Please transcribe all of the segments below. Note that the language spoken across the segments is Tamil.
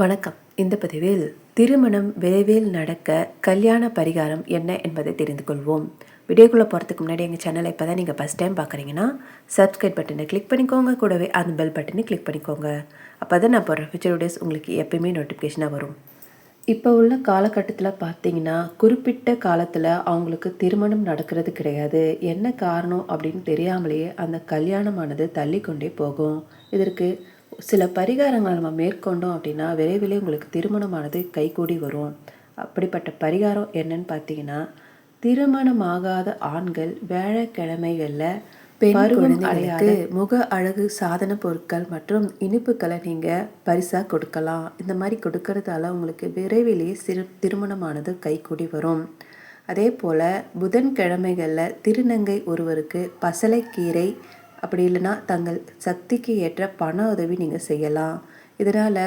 வணக்கம். இந்த பதிவில் திருமணம் விரைவில் நடக்க கல்யாண பரிகாரம் என்ன என்பதை தெரிந்து கொள்வோம். வீடியோக்குள்ளே போகிறதுக்கு முன்னாடி எங்கள் சேனலை இப்போ தான் நீங்கள் ஃபஸ்ட் டைம் பார்க்குறீங்கன்னா சப்ஸ்கிரைப் பட்டனை கிளிக் பண்ணிக்கோங்க. கூடவே அந்த பெல் பட்டனை கிளிக் பண்ணிக்கோங்க. அப்போ தான் நான் போடுற ஃபியூச்சர் வீடியோஸ் உங்களுக்கு எப்பயுமே நோட்டிஃபிகேஷனாக வரும். இப்போ உள்ள காலகட்டத்தில் பார்த்தீங்கன்னா குறிப்பிட்ட காலத்தில் அவங்களுக்கு திருமணம் நடக்கிறது கிடையாது. என்ன காரணம் அப்படின்னு தெரியாமலேயே அந்த கல்யாணமானது தள்ளிக்கொண்டே போகும். இதற்கு சில பரிகாரங்களை நம்ம மேற்கொண்டோம் அப்படின்னா விரைவிலே உங்களுக்கு திருமணமானது கைகூடி வரும். அப்படிப்பட்ட பரிகாரம் என்னன்னு பார்த்தீங்கன்னா திருமணமாகாத ஆண்கள் வேலைக்கிழமைகளில் அடையாத முக அழகு சாதன பொருட்கள் மற்றும் இனிப்புகளை நீங்கள் பரிசாக கொடுக்கலாம். இந்த மாதிரி கொடுக்கறதால உங்களுக்கு விரைவிலேயே சிறு திருமணமானது கைகூடி வரும். அதே போல் புதன்கிழமைகளில் திருநங்கை ஒருவருக்கு பசலைக்கீரை அப்படி இல்லைன்னா தங்கள் சக்திக்கு ஏற்ற பண உதவி நீங்கள் செய்யலாம். இதனால்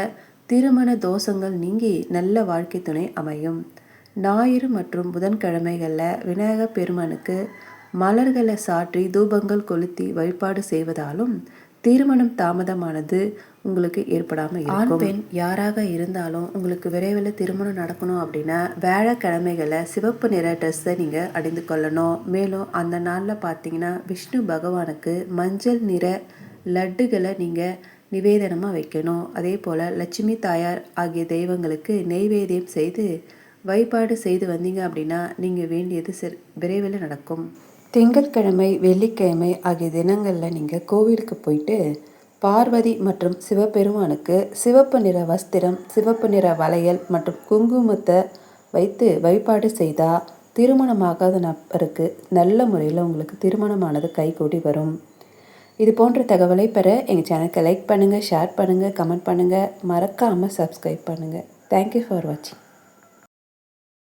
திருமண தோஷங்கள் நீங்கி நல்ல வாழ்க்கை துணை அமையும். ஞாயிறு மற்றும் புதன்கிழமைகளில் விநாயகர் பெருமானுக்கு மலர்களை சாற்றி தூபங்கள் கொளுத்தி வழிபாடு செய்வதாலும் திருமணம் தாமதமானது உங்களுக்கு ஏற்படாமல் ஆண் பெண் யாராக இருந்தாலும் உங்களுக்கு விரைவில் திருமணம் நடக்கணும் அப்படின்னா வேலைக்கிழமைகளை சிவப்பு நிற ட்ரெஸ்ஸை நீங்கள் அணிந்து கொள்ளணும். மேலும் அந்த நாளில் பார்த்தீங்கன்னா விஷ்ணு பகவானுக்கு மஞ்சள் நிற லட்டுகளை நீங்கள் நிவேதனமாக வைக்கணும். அதே போல் லட்சுமி தாயார் ஆகிய தெய்வங்களுக்கு நெய்வேத்தியம் செய்து வழிபாடு செய்து வந்தீங்க அப்படின்னா நீங்கள் வேண்டியது சிறு விரைவில் நடக்கும். திங்கட்கிழமை வெள்ளிக்கிழமை ஆகிய தினங்களில் நீங்கள் கோவிலுக்கு போயிட்டு பார்வதி மற்றும் சிவபெருமானுக்கு சிவப்பு நிற வஸ்திரம் சிவப்பு நிற வளையல் மற்றும் குங்குமத்தை வைத்து வழிபாடு செய்தால் திருமணமாகாத நபருக்கு நல்ல முறையில் உங்களுக்கு திருமணமானது கைகூடி வரும். இது போன்ற தகவலை பெற எங்கள் சேனலுக்கு லைக் பண்ணுங்கள் ஷேர் பண்ணுங்கள் கமெண்ட் பண்ணுங்கள் மறக்காமல் சப்ஸ்கிரைப் பண்ணுங்கள் தேங்க்யூ ஃபார் வாட்சிங்